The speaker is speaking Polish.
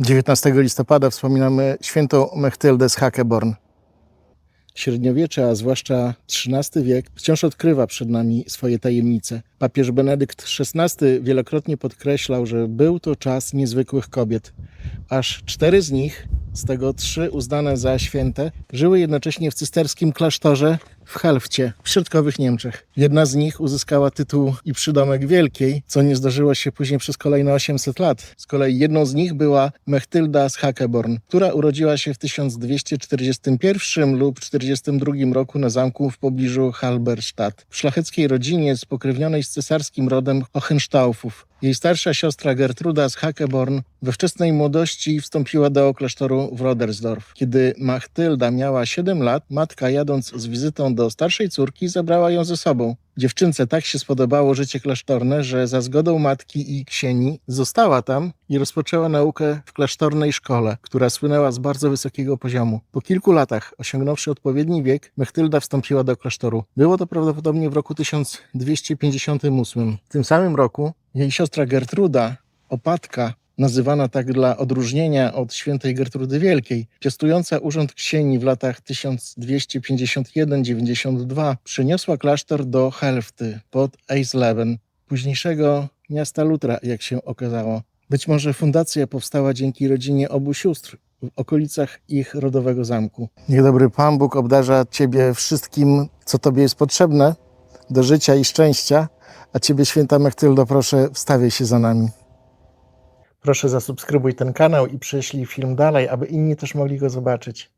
19 listopada wspominamy świętą Mechtyldę z Hakeborn. Średniowiecze, a zwłaszcza XIII wiek, wciąż odkrywa przed nami swoje tajemnice. Papież Benedykt XVI wielokrotnie podkreślał, że był to czas niezwykłych kobiet. Aż cztery z nich, z tego trzy uznane za święte, żyły jednocześnie w cysterskim klasztorze w Helfcie, w środkowych Niemczech. Jedna z nich uzyskała tytuł i przydomek wielkiej, co nie zdarzyło się później przez kolejne 800 lat. Z kolei jedną z nich była Mechtylda z Hakeborn, która urodziła się w 1241 lub 42 roku na zamku w pobliżu Halberstadt. W szlacheckiej rodzinie spokrewnionej z cesarskim rodem Hohenstaufów. Jej starsza siostra Gertruda z Hakeborn we wczesnej młodości wstąpiła do klasztoru w Rodersdorf. Kiedy Machtylda miała 7 lat, matka jadąc z wizytą do starszej córki zabrała ją ze sobą. Dziewczynce tak się spodobało życie klasztorne, że za zgodą matki i ksieni została tam i rozpoczęła naukę w klasztornej szkole, która słynęła z bardzo wysokiego poziomu. Po kilku latach, osiągnąwszy odpowiedni wiek, Mechtylda wstąpiła do klasztoru. Było to prawdopodobnie w roku 1258. W tym samym roku jej siostra Gertruda, opatka, nazywana tak dla odróżnienia od świętej Gertrudy Wielkiej, piastująca urząd ksieni w latach 1251-92, przyniosła klasztor do Helfty pod Eisleben, późniejszego miasta Lutra, jak się okazało. Być może fundacja powstała dzięki rodzinie obu sióstr w okolicach ich rodowego zamku. Niech dobry Pan Bóg obdarza Ciebie wszystkim, co Tobie jest potrzebne do życia i szczęścia, a Ciebie, święta Mechtyldo, proszę, wstawiaj się za nami. Proszę zasubskrybuj ten kanał i prześlij film dalej, aby inni też mogli go zobaczyć.